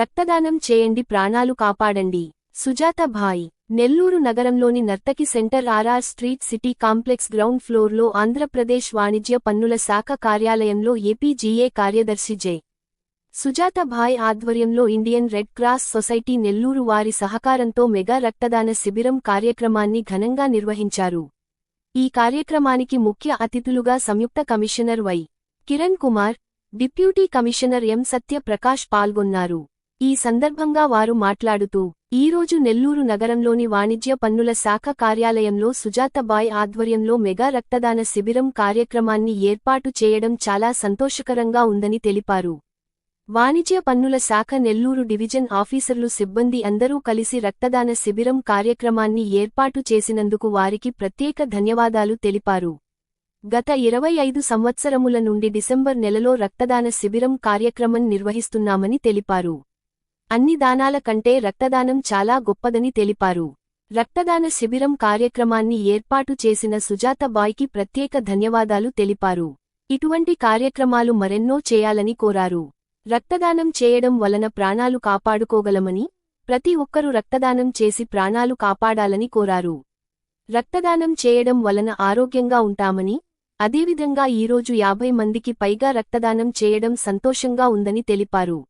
రక్తదానం చేయండి ప్రాణాలు కాపాడండి. సుజాత భాయ్ నెల్లూరు నగరంలోని Nartaki centre RR street city complex ground ఫ్లోర్లో ఆంధ్రప్రదేశ్ వాణిజ్య పన్నుల శాఖ కార్యాలయంలో ఏపీజీఏ కార్యదర్శి జె. సుజాత భాయ్ ఆధ్వర్యంలో Indian Red Cross Society Nellore వారి సహకారంతో మెగా రక్తదాన శిబిరం కార్యక్రమాన్ని ఘనంగా నిర్వహించారు. ఈ కార్యక్రమానికి ముఖ్య అతిథులుగా సంయుక్త commissioner Y. Kiran Kumar deputy commissioner M Satya Prakash పాల్గొన్నారు. ఈ సందర్భంగా వారు మాట్లాడుతూ ఈరోజు నెల్లూరు నగరంలోని వాణిజ్య పన్నుల శాఖ కార్యాలయంలో సుజాతబాయ్ ఆధ్వర్యంలో మెగా రక్తదాన శిబిరం కార్యక్రమాన్ని ఏర్పాటు చేయడం చాలా సంతోషకరంగా ఉందని తెలిపారు. వాణిజ్య పన్నుల శాఖ నెల్లూరు డివిజన్ ఆఫీసర్లు సిబ్బంది అందరూ కలిసి రక్తదాన శిబిరం కార్యక్రమాన్ని ఏర్పాటు చేసినందుకు వారికి ప్రత్యేక ధన్యవాదాలు తెలిపారు. గత ఇరవై ఐదు సంవత్సరముల నుండి డిసెంబర్ నెలలో రక్తదాన శిబిరం కార్యక్రమం నిర్వహిస్తున్నామని తెలిపారు. అన్ని దానాల కంటే రక్తదానం చాలా గొప్పదని తెలిపారు. రక్తదాన శిబిరం కార్యక్రమాన్ని ఏర్పాటు చేసిన సుజాత బాయ్కి ప్రత్యేక ధన్యవాదాలు తెలిపారు. ఇటువంటి కార్యక్రమాలు మరెన్నో చేయాలని కోరారు. రక్తదానం చేయడం వలన ప్రాణాలు కాపాడుకోగలమని ప్రతి ఒక్కరూ రక్తదానం చేసి ప్రాణాలు కాపాడాలని కోరారు. రక్తదానం చేయడం వలన ఆరోగ్యంగా ఉంటామని అదేవిధంగా ఈరోజు యాభై మందికి పైగా రక్తదానం చేయడం సంతోషంగా ఉందని తెలిపారు.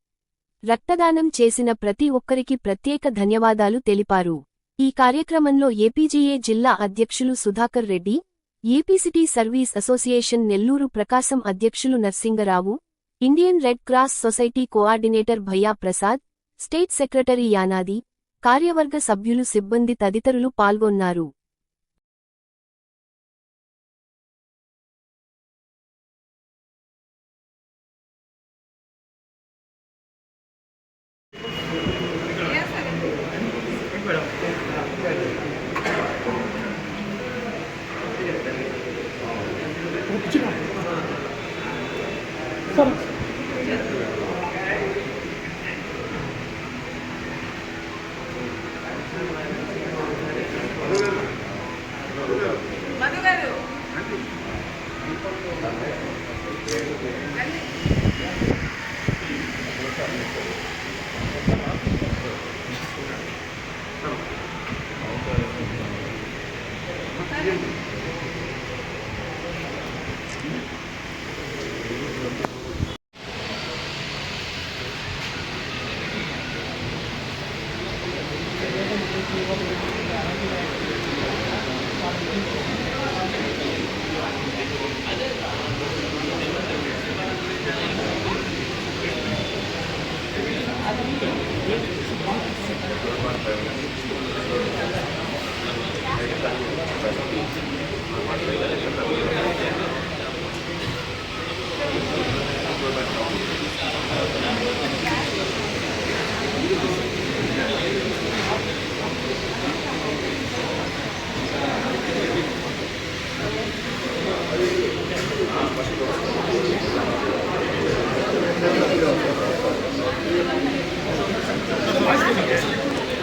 రక్తదానం చేసిన ప్రతి ఒక్కరికి ప్రత్యేక ధన్యవాదాలు తెలిపారు. ఈ కార్యక్రమంలో ఏపీజీఏ జిల్లా అధ్యక్షులు Sudhakar Reddy APCT service association Nellore Prakasam అధ్యక్షులు Narsingarao Indian Red Cross Society coordinator Bhayya Prasad state secretary Yanadi కార్యవర్గ సభ్యులు సిబ్బంది తదితరులు పాల్గొన్నారు.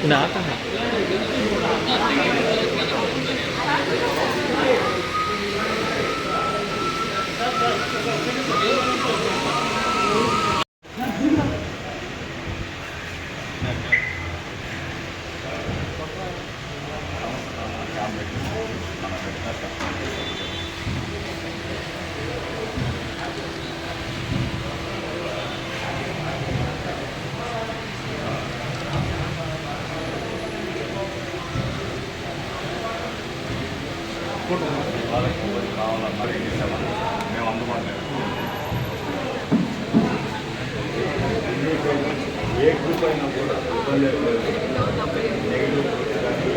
Nada, né? వాళ్ళకి కావాలన్నా మరి మేము అందుబాటులో ఏ గ్రూప్ అయినా కూడా ఇబ్బంది నెగిటివ్ కానీ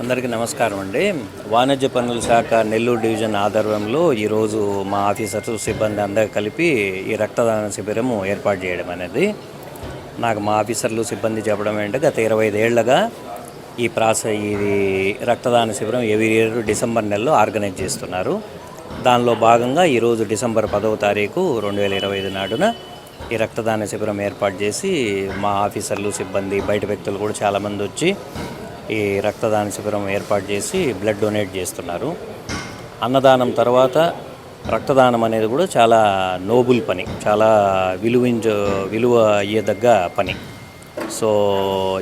అందరికీ నమస్కారం అండి. వాణిజ్య పన్నుల శాఖ నెల్లూరు డివిజన్ ఆధ్వర్యంలో ఈరోజు మా ఆఫీసర్స్ సిబ్బంది అందరూ కలిపి ఈ రక్తదాన శిబిరము ఏర్పాటు చేయడం అనేది. నాకు మా ఆఫీసర్లు సిబ్బంది చెప్పడం ఏంటంటే గత ఇరవై ఐదేళ్ళుగా ఈ ప్రాస ఇది రక్తదాన శిబిరం ఎవరి ఇయర్ డిసెంబర్ నెలలో ఆర్గనైజ్ చేస్తున్నారు. దానిలో భాగంగా ఈరోజు డిసెంబర్ పదవ తారీఖు రెండు వేల ఇరవై ఐదు నాడున ఈ రక్తదాన శిబిరం ఏర్పాటు చేసి మా ఆఫీసర్లు సిబ్బంది బయట వ్యక్తులు కూడా చాలామంది వచ్చి ఈ రక్తదాన శిబిరం ఏర్పాటు చేసి బ్లడ్ డొనేట్ చేస్తున్నారు. అన్నదానం తర్వాత రక్తదానం అనేది కూడా చాలా నోబుల్ పని చాలా విలువించ విలువ అయ్యేదగ్గ పని. సో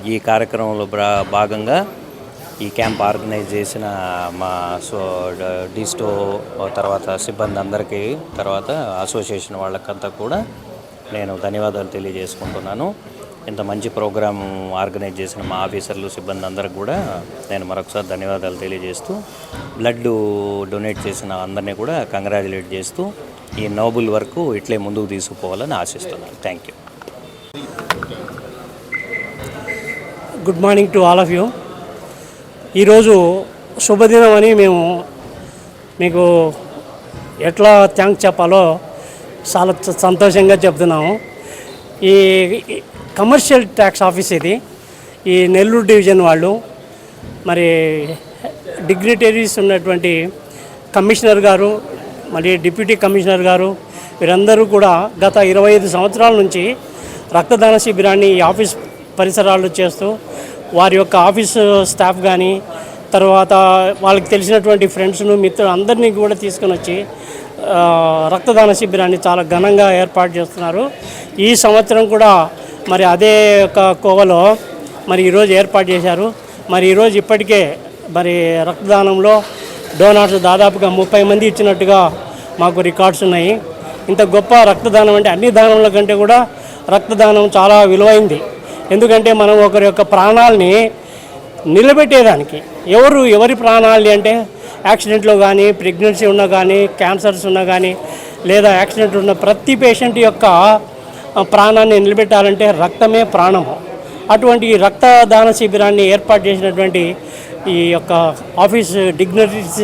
ఈ కార్యక్రమంలో భాగంగా ఈ క్యాంప్ ఆర్గనైజ్ చేసిన మా సో డిస్టో తర్వాత సిబ్బంది అందరికీ తర్వాత అసోసియేషన్ వాళ్ళకంతా కూడా నేను ధన్యవాదాలు తెలియజేసుకుంటున్నాను. ఇంత మంచి ప్రోగ్రాం ఆర్గనైజ్ చేసిన మా ఆఫీసర్లు సిబ్బంది అందరికి కూడా నేను మరొకసారి ధన్యవాదాలు తెలియజేస్తూ బ్లడ్ డొనేట్ చేసిన అందరినీ కూడా కంగ్రాచులేట్ చేస్తూ ఈ నోబుల్ వర్క్ ఇట్లే ముందుకు తీసుకుపోవాలని ఆశిస్తున్నాను. Thank you good morning to all of you ఈరోజు శుభదినం అని మేము మీకు ఎట్లా థ్యాంక్స్ చెప్పాలో చాలా సంతోషంగా చెప్తున్నాము. ఈ కమర్షియల్ ట్యాక్స్ ఆఫీస్ ఇది. ఈ నెల్లూరు డివిజన్ వాళ్ళు మరి డిగ్నిటరీస్ ఉన్నటువంటి కమిషనర్ గారు మరి డిప్యూటీ కమిషనర్ గారు వీరందరూ కూడా గత ఇరవై ఐదు సంవత్సరాల నుంచి రక్తదాన శిబిరాన్ని ఈ ఆఫీస్ పరిసరాల్లో చేస్తూ వారి యొక్క ఆఫీస్ స్టాఫ్ కానీ తర్వాత వాళ్ళకి తెలిసినటువంటి ఫ్రెండ్స్ను మిత్రులు అందరినీ కూడా తీసుకొని వచ్చి రక్తదాన శిబిరాన్ని చాలా ఘనంగా ఏర్పాటు చేస్తున్నారు. ఈ సంవత్సరం కూడా మరి అదే ఒక కోవలో మరి ఈరోజు ఏర్పాటు చేశారు. మరి ఈరోజు ఇప్పటికే మరి రక్తదానంలో డోనార్స్ దాదాపుగా ముప్పై మంది ఇచ్చినట్టుగా మాకు రికార్డ్స్ ఉన్నాయి. ఇంత గొప్ప రక్తదానం అంటే అన్ని దానముల కంటే కూడా రక్తదానం చాలా విలువైంది. ఎందుకంటే మనం ఒకరి యొక్క ప్రాణాలని నిలబెట్టేదానికి ఎవరు ఎవరి ప్రాణాలని అంటే యాక్సిడెంట్లో కానీ ప్రెగ్నెన్సీ ఉన్నా కానీ క్యాన్సర్స్ ఉన్నా కానీ లేదా యాక్సిడెంట్ ఉన్న ప్రతి పేషెంట్ యొక్క ప్రాణాన్ని నిలబెట్టాలంటే రక్తమే ప్రాణము. అటువంటి ఈ రక్తదాన శిబిరాన్ని ఏర్పాటు చేసినటువంటి ఈ యొక్క ఆఫీస్ డిగ్నరీస్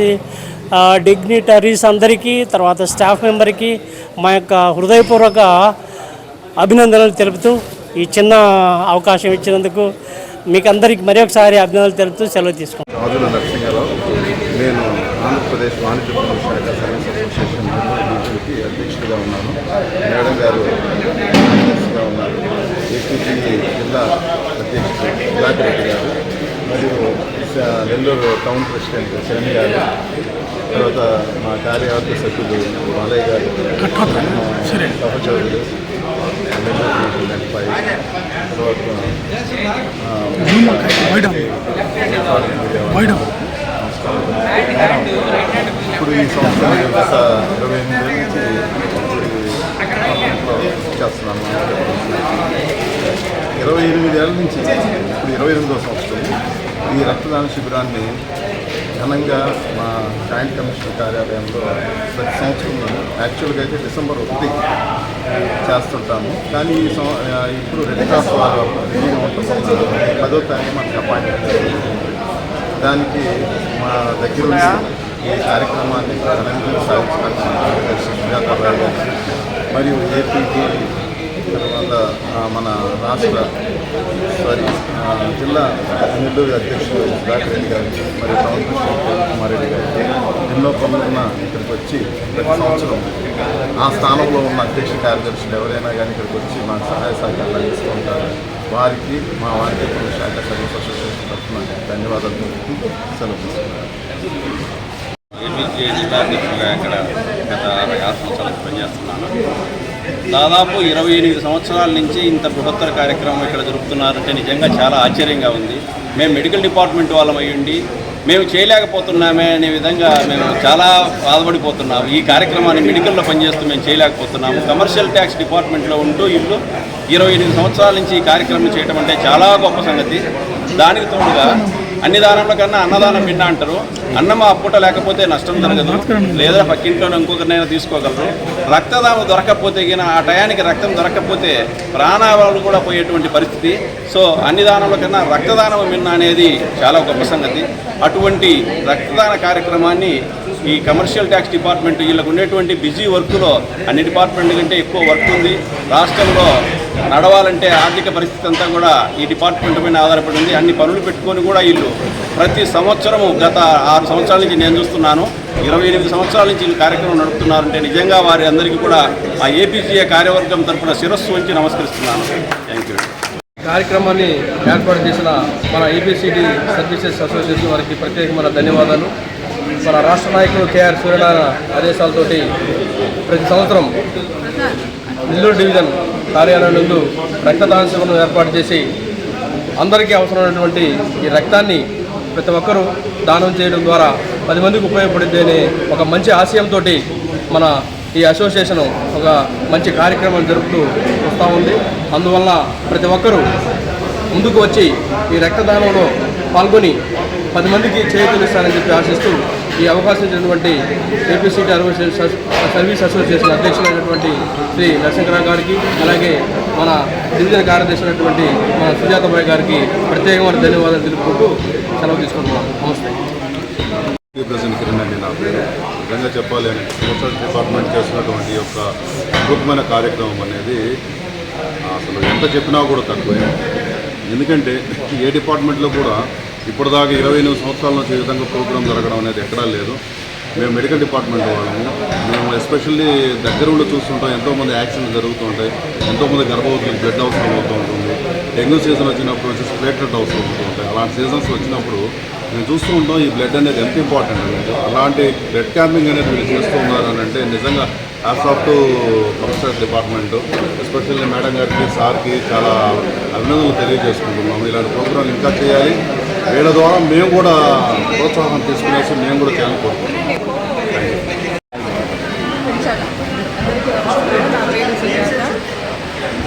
డిగ్నిటరీస్ అందరికీ తర్వాత స్టాఫ్ మెంబర్కి మా యొక్క హృదయపూర్వక అభినందనలు తెలుపుతూ ఈ చిన్న అవకాశం ఇచ్చినందుకు మీకు అందరికి మరొకసారి అభినందనలు తెలుపుతూ సెలవు తీసుకుంటాను నేను ఆంధ్రప్రదేశ్ వాణిజ్య శాఖ సర్వీస్ అసోసియేషన్ అధ్యక్షుడిగా ఉన్నాను. మేడం గారు జిల్లా అధ్యక్షుడు సుధాకర్ రెడ్డి గారు మరియు నెల్లూరు టౌన్ ప్రెసిడెంట్ శరణి గారు తర్వాత మా కార్యవర్గ సభ్యులు బాలయ్య గారు సహచరులు ఇప్పుడు ఈ సంవత్సరం ఇరవై ఎనిమిది నుంచి చేస్తున్నాను ఇరవై ఎనిమిది ఏళ్ళ నుంచి ఇప్పుడు ఇరవై ఎనిమిదో సంవత్సరం. ఈ రక్తదాన శిబిరాన్ని ఘనంగా మా జాయింట్ కమిషనర్ కార్యాలయంలో ప్రతి సంవత్సరం యాక్చువల్గా అయితే డిసెంబర్ ఒకటి చేస్తుంటాము. కానీ ఈ సం- ఇప్పుడు రెడ్ క్రాస్ వారు బిజీగా పదో తారీఖు మనకి అపాయింట్మెంట్ దానికి మా దగ్గర ఉన్న ఈ కార్యక్రమాన్ని ఘనంగా సాధించడానికి మరియు ఏపీకి తర్వాత మన రాష్ట్ర సారీ జిల్లా నెల్లూరు అధ్యక్షుడు సుధాకర్ గారు మరియు టౌన్ కుమారెడ్డి గారు ఎన్నో పనులున్న ఇక్కడికి వచ్చి ప్రతి సంవత్సరం ఆ స్థానంలో ఉన్న అధ్యక్ష కార్యదర్శులు ఎవరైనా కానీ ఇక్కడికి వచ్చి మాకు సహాయ సహకారాలు తీసుకుంటారు వారికి మా వారికి శాఖ సర్వీస్ అసోసియేషన్ తరఫున ధన్యవాదాలు తెలుపుతూ సెలవు తీసుకున్నాను ఇక్కడ గత అరవై ఆరు సంవత్సరాలకు పనిచేస్తున్నాను. దాదాపు ఇరవై ఎనిమిది సంవత్సరాల నుంచి ఇంత బృహత్తర కార్యక్రమం ఇక్కడ జరుపుతున్నారంటే నిజంగా చాలా ఆశ్చర్యంగా ఉంది. మేము మెడికల్ డిపార్ట్మెంట్ వాళ్ళం అయ్యుండి మేము చేయలేకపోతున్నామే అనే విధంగా మేము చాలా బాధపడిపోతున్నాము. ఈ కార్యక్రమాన్ని మెడికల్లో పనిచేస్తూ మేము చేయలేకపోతున్నాము. కమర్షియల్ ట్యాక్స్ డిపార్ట్మెంట్లో ఉంటూ ఇల్లు ఇరవై ఎనిమిది సంవత్సరాల నుంచి ఈ కార్యక్రమం చేయడం అంటే చాలా గొప్ప సంగతి. దానికి తోడుగా అన్ని దానంలో కన్నా అన్నదానం భిన్న అంటారు. అన్నం ఆ పూట లేకపోతే నష్టం జరగదు. లేదా పక్కింట్లోనే ఇంకొకరినైనా తీసుకోగలరు. రక్తదానం దొరకకపోతే గిన ఆ టయానికి రక్తం దొరకకపోతే ప్రాణాలు కూడా పోయేటువంటి పరిస్థితి. సో అన్ని దానముల కన్నా రక్తదానం మిన్న అనేది చాలా గొప్ప సంగతి. అటువంటి రక్తదాన కార్యక్రమాన్ని ఈ కమర్షియల్ ట్యాక్స్ డిపార్ట్మెంట్ వీళ్ళకు ఉండేటువంటి బిజీ వర్క్లో అన్ని డిపార్ట్మెంట్ కంటే ఎక్కువ వర్క్ ఉంది. రాష్ట్రంలో నడవాలంటే ఆర్థిక పరిస్థితి అంతా కూడా ఈ డిపార్ట్మెంట్ పైన ఆధారపడి ఉంది. అన్ని పనులు పెట్టుకొని కూడా వీళ్ళు ప్రతి సంవత్సరము గత ఆరు సంవత్సరాల నుంచి నేను చూస్తున్నాను. ఇరవై ఎనిమిది సంవత్సరాల నుంచి వీళ్ళు కార్యక్రమం నడుపుతున్నారంటే నిజంగా వారి అందరికీ కూడా ఆ ఏపీజీఏ కార్యవర్గం తరపున శిరస్సు వంచి నమస్కరిస్తున్నాను. థ్యాంక్ యూ కార్యక్రమాన్ని ఏర్పాటు చేసిన మన ఏపీసీడి సర్వీసెస్ అసోసియేషన్ వారికి ప్రత్యేకమైన ధన్యవాదాలు. మన రాష్ట్ర నాయకులు కేఆర్ సూర్యనారాయణ ఆదేశాలతోటి ప్రతి సంవత్సరం నెల్లూరు డివిజన్ కార్యాలయం నందు రక్తదాన శిబిరం ఏర్పాటు చేసి అందరికీ అవసరమైనటువంటి ఈ రక్తాన్ని ప్రతి ఒక్కరూ దానం చేయడం ద్వారా పది మందికి ఉపయోగపడుద్ది అనే ఒక మంచి ఆశయంతో మన ఈ అసోసియేషన్ ఒక మంచి కార్యక్రమం జరుపుతూ వస్తూ ఉంది. అందువల్ల ప్రతి ఒక్కరూ ముందుకు వచ్చి ఈ రక్తదానంలో పాల్గొని పది మందికి చేయూతనిస్తారని చెప్పి ఆశిస్తూ ఈ అవకాశం ఇచ్చినటువంటి A P C T service association అధ్యక్షులైనటువంటి Shri Narasimharao గారికి అలాగే మన గిరిజన కార్యదర్శి అయినటువంటి మన సుజాతబాయ్ గారికి ప్రత్యేకమైన ధన్యవాదాలు తెలుపుకుంటూ సెలవు తీసుకుంటున్నాం. నమస్తే. ప్రజెంట్ కిరణ్ అండి నా పేరు. నిజంగా చెప్పాలి అని సోషల్ డిపార్ట్మెంట్ చేస్తున్నటువంటి ఒక యొక్క అద్భుతమైన కార్యక్రమం అనేది అసలు ఎంత చెప్పినా కూడా తక్కువే. ఎందుకంటే ఏ డిపార్ట్మెంట్లో కూడా ఇప్పటిదాకా ఇరవై ఎనిమిది సంవత్సరాల నుంచి ఈ విధంగా ప్రోగ్రాం జరగడం అనేది ఎక్కడా లేదు. మేము మెడికల్ డిపార్ట్మెంట్ వాళ్ళము. మేము ఎస్పెషల్లీ దగ్గర ఉండి చూస్తుంటాం ఎంతోమంది యాక్సిడెంట్ జరుగుతూ ఉంటాయి. ఎంతోమంది గర్భవతులకు బ్లడ్ అవసరం అవుతూ ఉంటుంది. డెంగ్యూ సీజన్ వచ్చినప్పుడు వచ్చేసి ప్లేట్లెట్ అవసరం అవుతూ ఉంటాయి. అలాంటి సీజన్స్ వచ్చినప్పుడు మేము చూస్తూ ఉంటాం ఈ బ్లడ్ అనేది ఎంత ఇంపార్టెంట్ అనేది. అలాంటి బ్లడ్ క్యాంపింగ్ అనేది వీళ్ళు చేస్తూ ఉన్నారనంటే అంటే నిజంగా as of to commissioner department especially madam గారికి సార్కి చాలా అభినందనలు తెలియజేసుకుంటున్నాము. ఇలాంటి ప్రోగ్రాం ఇంకా చేయాలి. వీళ్ళ ద్వారా మేము కూడా ప్రోత్సాహం తీసుకునేసి మేము కూడా చేయాలని కోరుకుంటున్నాం అందరికీ నమస్కారం నా పేరు Sujatha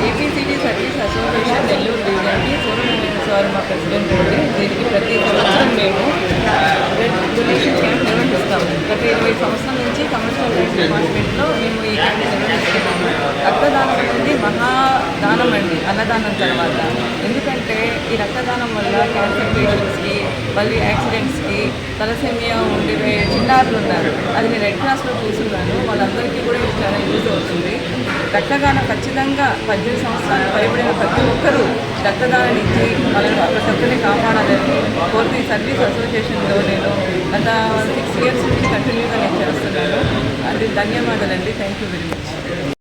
APCD service association Nellore డివిజన్కి సూర్యనారాయణ సార్ మా ప్రెసిడెంట్ అండి దీనికి ప్రతి సంవత్సరం మేము బ్లడ్ డొనేషన్ క్యాంప్ నిర్వహిస్తాము గత ఇరవై సంవత్సరాల నుంచి కమర్షియల్ హెల్త్ డిపార్ట్మెంట్లో మేము ఈ క్యాంప్ నిర్వహిస్తున్నాము రక్తదానం అనేది మహాదానం అండి అన్నదానం తర్వాత ఎందుకంటే ఈ రక్తదానం వల్ల క్యాన్సర్ పేషెంట్స్కి మళ్ళీ యాక్సిడెంట్స్కి తలసేమియా ఉండే చిన్నారులు ఉన్నారు. అది నేను రెడ్ క్రాస్లో చూస్తున్నాను. వాళ్ళందరికీ కూడా ఇది చాలా యూజ్ అవుతుంది. రక్తదానం ఖచ్చితంగా పద్దెనిమిది సంవత్సరాలు పైబడిన ప్రతి ఒక్కరూ రక్తదానం ఇచ్చి వాళ్ళని ప్రతి ఒక్కరిని కాపాడాలని కోరుతూ ఈ సర్వీస్ అసోసియేషన్లో నేను గత సిక్స్ ఇయర్స్ నుంచి కంటిన్యూగా నేను చేస్తున్నాను. అది ధన్యవాదాలండి. Thank you very much.